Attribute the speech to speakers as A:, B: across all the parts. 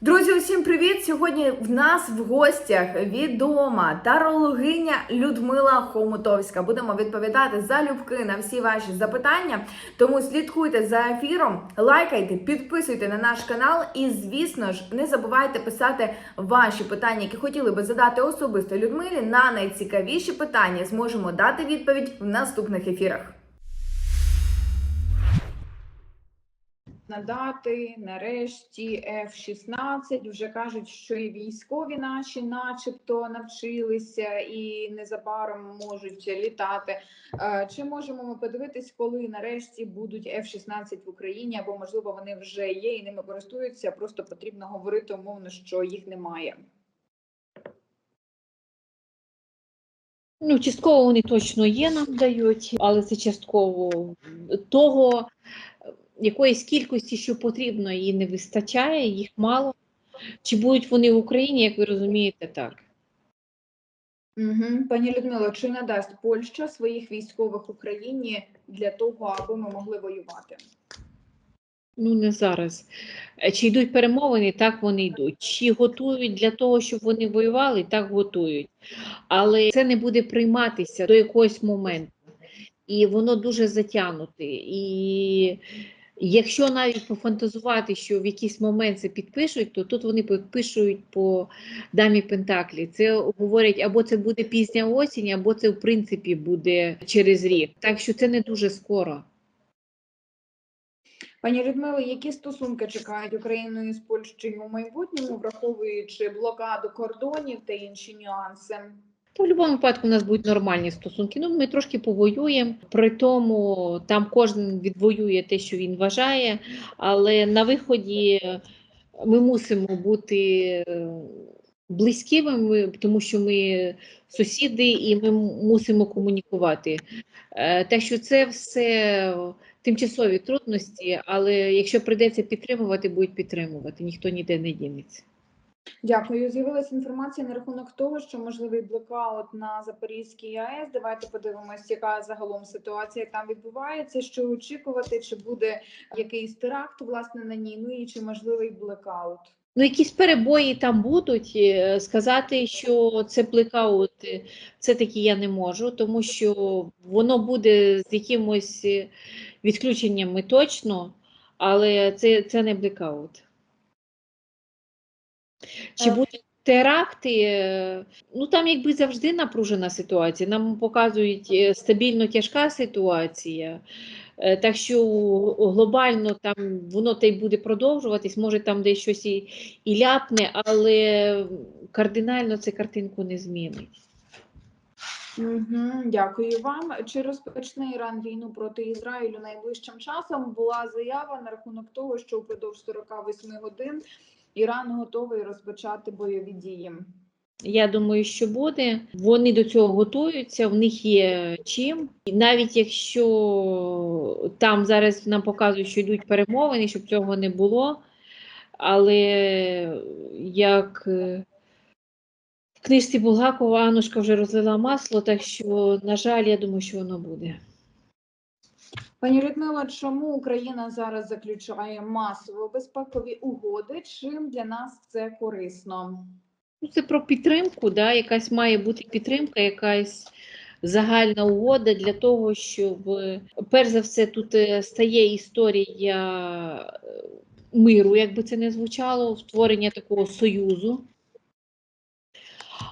A: Друзі, усім привіт! Сьогодні в нас в гостях відома тарологиня Людмила Хомутовська. Будемо відповідати залюбки на всі ваші запитання. Тому слідкуйте за ефіром, лайкайте, підписуйте на наш канал і, звісно ж, не забувайте писати ваші питання, які хотіли би задати особисто Людмилі. На найцікавіші питання зможемо дати відповідь в наступних ефірах.
B: Надати нарешті F-16. Вже кажуть, що і військові наші, начебто, навчилися і незабаром можуть літати. Е, Чи можемо ми подивитись, коли нарешті будуть F-16 в Україні, або можливо вони вже є і ними користуються? Просто потрібно говорити умовно, що їх немає.
C: Ну, частково вони точно є, нам дають, але це частково того, якоїсь кількості, що потрібно, її не вистачає, їх мало. Чи будуть вони в Україні, як ви розумієте, так.
B: Угу. Пані Людмило, чи надасть Польща своїх військових Україні для того, аби ми могли воювати?
C: Ну, не зараз. Е, Чи йдуть перемовини, так вони йдуть. Чи готують для того, щоб вони воювали, так готують. Але це не буде прийматися до якогось моменту. І воно дуже затягнуте. І якщо навіть пофантазувати, що в якийсь момент це підпишуть, то тут вони підпишуть по дамі Пентаклі. Це говорять, або це буде пізня осінь, або це в принципі буде через рік. Так що це не дуже скоро.
B: Пані Людмило, які стосунки чекають Україну із Польщею у майбутньому, враховуючи блокаду кордонів та інші нюанси?
C: То в будь-якому випадку у нас будуть нормальні стосунки. Ну, ми трошки повоюємо, при тому там кожен відвоює те, що він вважає, але на виході ми мусимо бути е, близькими, тому що ми сусіди і ми мусимо комунікувати. Е, Так що це все тимчасові трудності, але якщо прийдеться підтримувати, будуть підтримувати, ніхто ніде не дінеться.
B: Дякую. З'явилася інформація на рахунок того, що можливий блокаут на Запорізькій АЕС. Давайте подивимось, яка загалом ситуація там відбувається. Що очікувати, чи буде якийсь теракт власне на ній? Ну і чи можливий блекаут?
C: Ну, якісь перебої там будуть. е, Сказати, що це блекаут, е, це таки я не можу, тому що воно буде з якимось е, відключеннями точно, але це, це не блекаут. Чи
B: Е.
C: будуть теракти? Ну там якби завжди напружена ситуація. Нам показують е, стабільно тяжка ситуація. Е, Так що глобально там воно та й буде продовжуватись, може там десь щось і, і ляпне, але кардинально це картинку не змінить.
B: Угу, дякую вам. Чи розпочне Іран війну проти Ізраїлю найближчим часом? Була заява на рахунок того, що впродовж 48 годин Іран готовий розпочати бойові дії.
C: Я думаю, що буде. Вони до цього готуються, в них є чим. І навіть якщо там зараз нам показують, що йдуть перемовини, щоб цього не було. Але як е, в книжці Булгакова Анушка вже розлила масло, так що, на жаль, я думаю, що воно буде.
B: Пані Людмила, чому Україна зараз заключає масово безпекові угоди? Чим для нас це корисно?
C: Це про підтримку, да? якась має бути підтримка, якась загальна угода для того, щоб перш за все тут е, стає історія е, миру, як би це не звучало, створення такого союзу.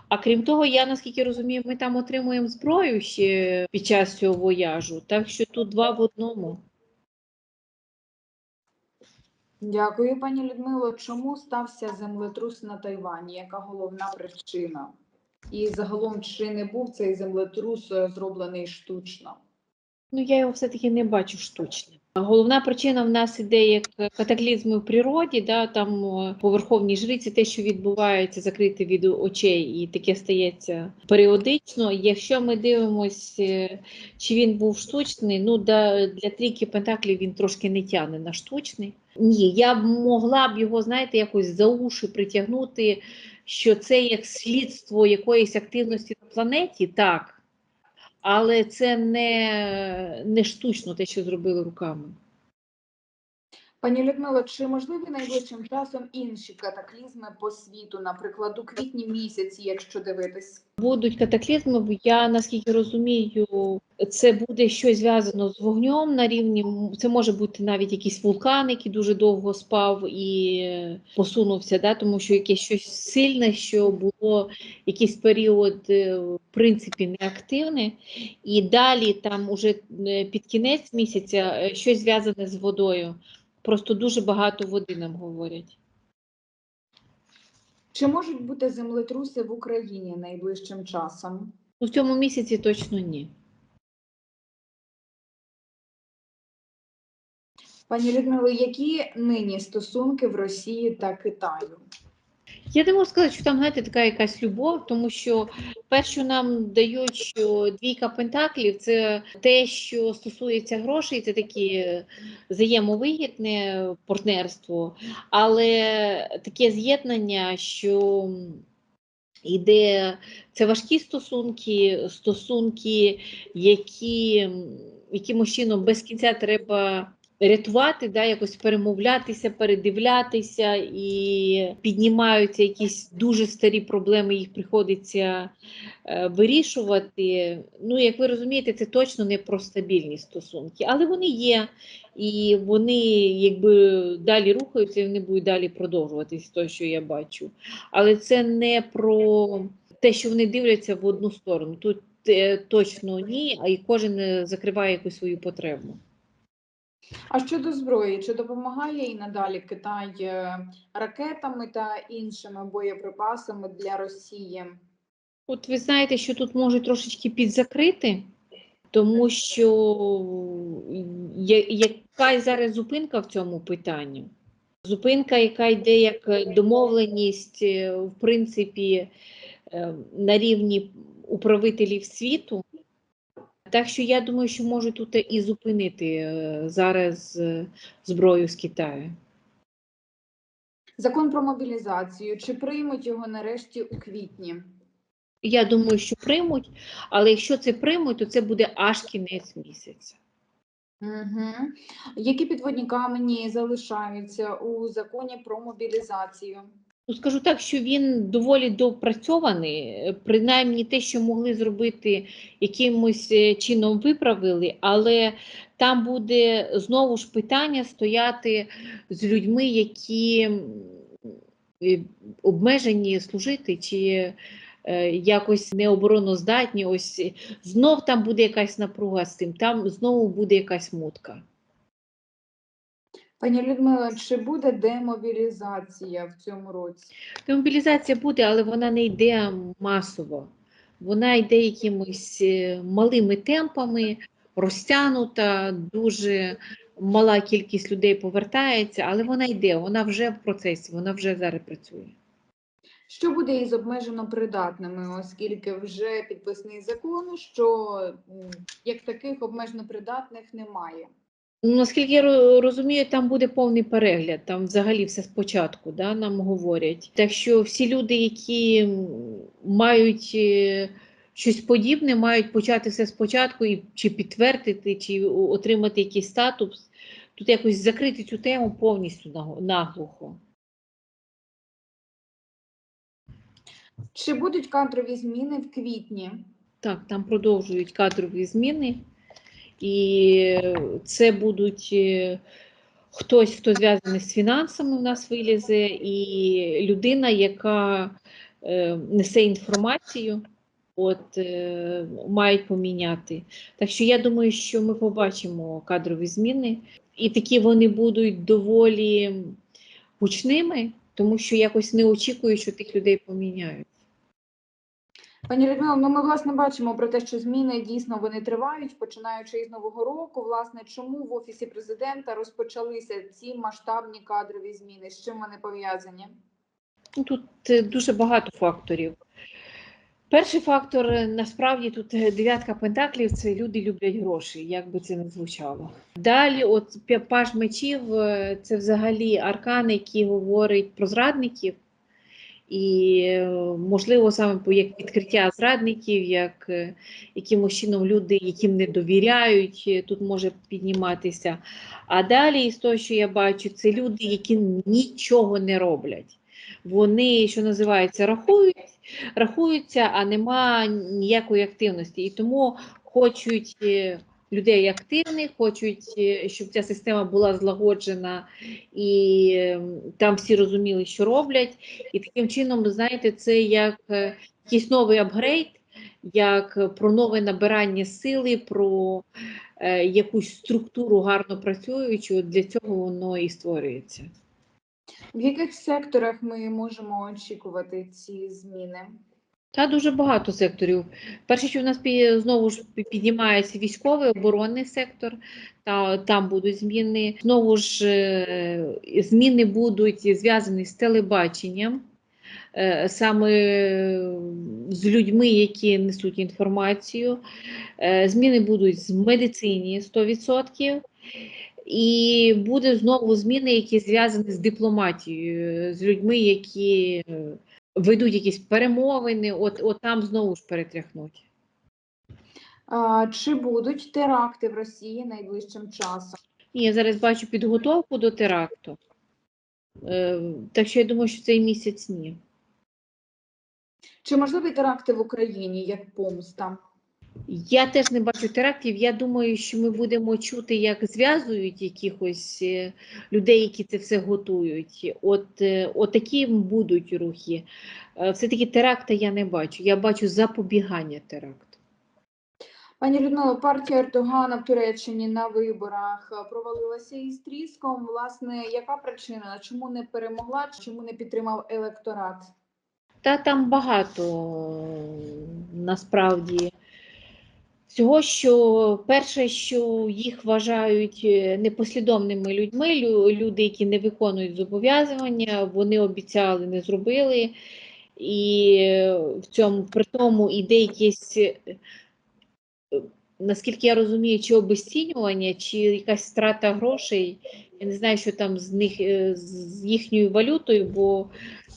C: А крім того, я наскільки розумію, ми там отримуємо зброю ще під час цього вояжу. Так що тут два в одному.
B: Дякую, пані Людмило. Чому стався землетрус на Тайвані? Яка головна причина? І загалом, чи не був цей землетрус е, зроблений штучно?
C: Ну, я його все-таки не бачу штучним. Головна причина в нас іде як катаклізми в природі, да, там по верховній жриці те, що відбувається, закрите від очей, і таке стається періодично. Якщо ми дивимося, е, чи він був штучний, ну да, для трійки пентаклів він трошки не тягне на штучний. Ні, я б могла б його, знаєте, якось за уші притягнути, що це як слідство якоїсь активності на планеті, так. Але це не, не штучно те, що зробили руками.
B: Пані Людмило, чи можливі найближчим часом інші катаклізми по світу, наприклад, у квітні місяці, якщо дивитись?
C: Будуть катаклізми, я наскільки розумію, це буде щось зв'язано з вогнем на рівні. Це може бути навіть якийсь вулкан, який дуже довго спав і посунувся, да, тому що якесь щось сильне, що було якийсь період, е, в принципі, неактивне. І далі, там уже е, під кінець місяця, е, щось зв'язане з водою. Просто дуже багато води нам говорять.
B: Чи можуть бути землетруси в Україні найближчим часом?
C: Ну, в цьому місяці точно ні.
B: Пані Людмило, які нині стосунки в Росії та Китаю?
C: Я не можу сказати, що там, знаєте, така якась любов, тому що перше нам дають, що двійка пентаклів це те, що стосується грошей, це таке взаємовигідне партнерство, але таке з'єднання, що іде це важкі стосунки, стосунки, які якимось чином без кінця треба рятувати, да, якось перемовлятися, передивлятися, і піднімаються якісь дуже старі проблеми, їх приходиться е, вирішувати. Ну, як ви розумієте, це точно не про стабільні стосунки, але вони є, і вони якби далі рухаються, і вони будуть далі продовжуватись, то, що я бачу. Але це не про те, що вони дивляться в одну сторону. Тут е, точно ні, а і кожен е, закриває якусь свою потребу.
B: А щодо зброї, чи допомагає і надалі Китай е, ракетами та іншими боєприпасами для Росії?
C: От ви знаєте, що тут можуть трошечки підзакрити, тому що яка зараз зупинка в цьому питанні? Зупинка, яка йде як домовленість, е, в принципі, е, на рівні управителів світу. Так що я думаю, що можуть тут і зупинити е, зараз е, зброю з Китаю.
B: Закон про мобілізацію, чи приймуть його нарешті у квітні?
C: Я думаю, що приймуть, але якщо це приймуть, то це буде аж кінець місяця.
B: Угу. Які підводні камені залишаються у законі про мобілізацію?
C: Ну, скажу так, що він доволі допрацьований, е, принаймні те, що могли зробити якимось е, чином виправили, але там буде знову ж питання стояти з людьми, які е, обмежені служити чи якось необороноздатні. Ось знов там буде якась напруга з тим, там знову буде якась мутка.
B: Пані Людмила, чи буде демобілізація в цьому році?
C: Демобілізація буде, але вона не йде масово. Вона йде якимись е, малими темпами, розтягнута, дуже мала кількість людей повертається, але вона йде, вона вже в процесі, вона вже зараз працює.
B: Що буде із обмежено придатними, оскільки вже підписаний закон, що як таких обмежено придатних немає?
C: Ну, наскільки я розумію, там буде повний перегляд, там взагалі все спочатку, да, нам говорять. Так що всі люди, які мають е, щось подібне, мають почати все спочатку і чи підтвердити, чи отримати якийсь статус, тут якось закрити цю тему повністю наглухо.
B: Чи будуть кадрові зміни в квітні?
C: Так, там продовжують кадрові зміни, і це будуть е, хтось, хто зв'язаний з фінансами, в нас вилізе, і людина, яка е, несе інформацію, от е, мають поміняти. Так що я думаю, що ми побачимо кадрові зміни, і такі вони будуть доволі гучними, тому що якось не очікую, що тих людей поміняють.
B: Пані Людмила, ну ми власне бачимо про те, що зміни дійсно вони тривають, починаючи із нового року. Власне, чому в офісі президента розпочалися ці масштабні кадрові зміни? З чим вони пов'язані?
C: Ну, Тут е, дуже багато факторів. Перший фактор е, насправді тут е, дев'ятка пентаклів це люди люблять гроші, як би це не звучало. Далі, от паж мечів це взагалі аркан, який говорить про зрадників. І можливо саме як відкриття зрадників, як е, якимось чином люди, яким не довіряють, е, тут може підніматися. А далі, з того, що я бачу, це люди, які нічого не роблять. Вони, що називається, рахують, рахуються, а нема ніякої активності. І тому хочуть е, людей активних, хочуть, е, щоб ця система була злагоджена і е, там всі розуміли, що роблять. І таким чином, знаєте, це як е, якийсь новий апгрейд, як про нове набирання сили, про е, якусь структуру гарно працюючу. Для цього воно і створюється.
B: В яких секторах ми можемо очікувати ці зміни?
C: Та дуже багато секторів. Перше, що в нас знову ж піднімається військовий оборонний сектор, та там будуть зміни. Знову ж е, зміни будуть зв'язані з телебаченням, е, саме з людьми, які несуть інформацію. Е, Зміни будуть з медицині 100%. І буде знову зміни, які зв'язані з дипломатією, з людьми, які е, ведуть якісь перемовини, от, от там знову ж перетряхнуть.
B: А, чи будуть теракти в Росії найближчим часом?
C: Ні, я зараз бачу підготовку до теракту. Е, так що я думаю, що цей місяць ні.
B: Чи можливі теракти в Україні як помста?
C: Я теж не бачу терактів. Я думаю, що ми будемо чути, як зв'язують якихось е, людей, які це все готують. От, е, от такі будуть рухи. Е, Все-таки теракта я не бачу. Я бачу запобігання теракту.
B: Пані Людмило, партія Ердогана в Туреччині на виборах провалилася із тріском. Власне, яка причина? Чому не перемогла? Чому не підтримав електорат?
C: Та там багато насправді всього, що перше, що їх вважають е, непослідовними людьми, люди, які не виконують зобов'язання, вони обіцяли, не зробили. І е, в цьому при тому іде якесь, е, наскільки я розумію, чи обесцінювання, чи якась страта грошей. Я не знаю, що там з них з їхньою валютою, бо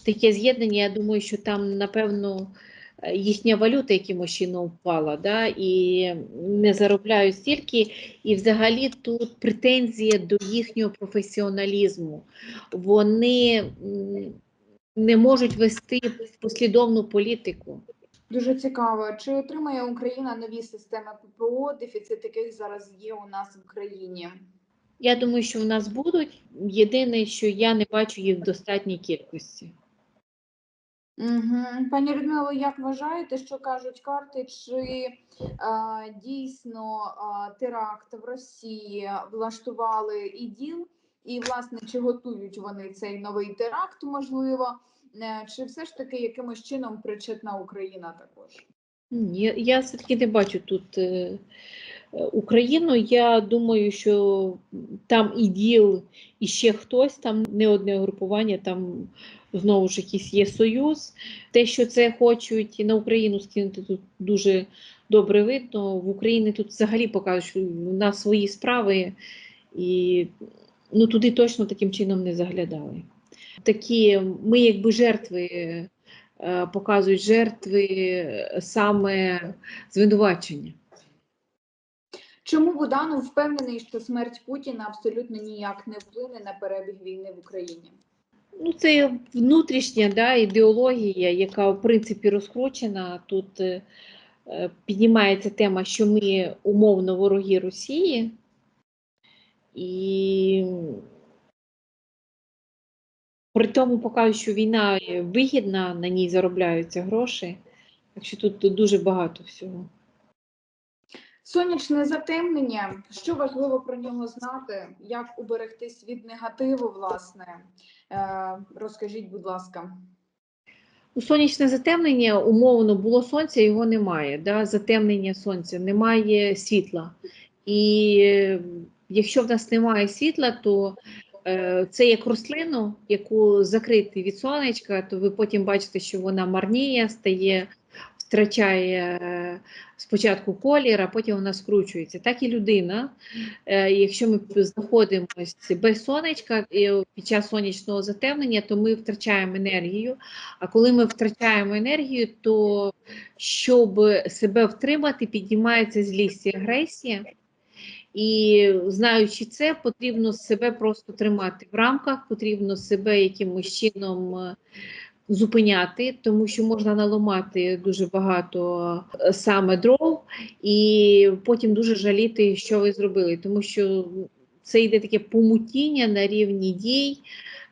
C: таке з'єднання, я думаю, що там, напевно, їхня валюта якимось чином впала, да, і не заробляють стільки. І взагалі тут претензія до їхнього професіоналізму. Вони не можуть вести послідовну політику.
B: Дуже цікаво. Чи отримає Україна нові системи ППО, дефіцит яких зараз є у нас в країні?
C: Я думаю, що в нас будуть. Єдине, що я не бачу їх в достатній кількості.
B: Угу. Пані Людмило, як вважаєте, що кажуть карти? Чи а, дійсно а, теракт в Росії влаштували іділ? І, власне, чи готують вони цей новий теракт, можливо? Е, Чи все ж таки якимось чином причетна Україна також?
C: Ні, я все-таки не бачу тут е, Україну. Я думаю, що там і ДІЛ, і ще хтось, там не одне групування, там знову ж якийсь є союз. Те, що це хочуть на Україну скинути, тут дуже добре видно. В Україні тут взагалі покажуть, що в нас свої справи, і ну, туди точно таким чином не заглядали. Такі ми якби жертви е, показують жертви е, саме звинувачення.
B: Чому Буданов впевнений, що смерть Путіна абсолютно ніяк не вплине на перебіг війни в Україні?
C: Ну, це внутрішня да, ідеологія, яка в принципі розкручена. Тут е, е, піднімається тема, що ми умовно вороги Росії, і при тому показують, що війна вигідна, на ній заробляються гроші. Так що тут дуже багато всього.
B: Сонячне затемнення. Що важливо про нього знати? Як уберегтись від негативу, власне? Е, розкажіть, будь ласка.
C: У сонячне затемнення умовно було сонця, його немає. Да? Затемнення сонця, немає світла. І е, якщо в нас немає світла, то е, це як рослину, яку закрити від сонечка, то ви потім бачите, що вона марніє, стає втрачає е, спочатку колір, а потім вона скручується. Так і людина, е, якщо ми знаходимося без сонечка і під час сонячного затемнення, то ми втрачаємо енергію. А коли ми втрачаємо енергію, то щоб себе втримати, піднімається злість і агресія. І знаючи це, потрібно себе просто тримати в рамках, потрібно себе якимось чином е, зупиняти, тому що можна наламати дуже багато е, саме дров, і потім дуже жаліти, що ви зробили, тому що це йде таке помутіння на рівні дій,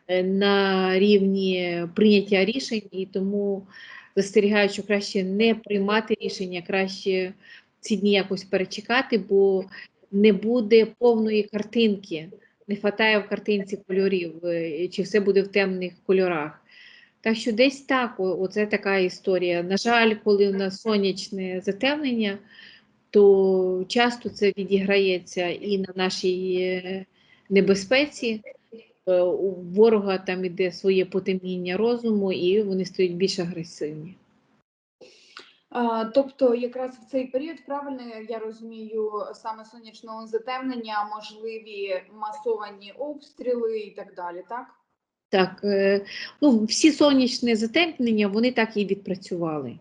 C: е, на рівні прийняття рішень, і тому застерігаю, що краще не приймати рішення, краще ці дні якось перечекати, бо не буде повної картинки, не вистачає в картинці кольорів, е, чи все буде в темних кольорах. Так що десь так, оце така історія. На жаль, коли в нас сонячне затемнення, то часто це відіграється і на нашій е, небезпеці. Е, У ворога там іде своє потемніння розуму, і вони стають більш агресивні.
B: А, Тобто, якраз в цей період, правильно я розумію, саме сонячного затемнення, можливі масовані обстріли і так далі, так?
C: Так, е, ну, всі сонячні затемнення вони так і відпрацювали.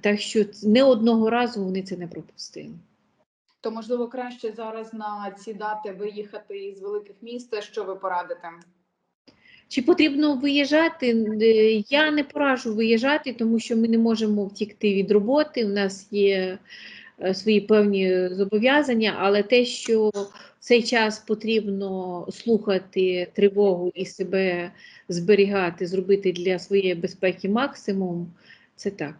C: Так що не одного разу вони це не пропустили.
B: То можливо краще зараз на ці дати виїхати із великих міст. Що ви порадите?
C: Чи потрібно виїжджати? Е, Я не пораджу виїжджати, тому що ми не можемо втікти від роботи. У нас є е, свої певні зобов'язання, але те, що в цей час потрібно слухати тривогу і себе зберігати, зробити для своєї безпеки максимум, це так.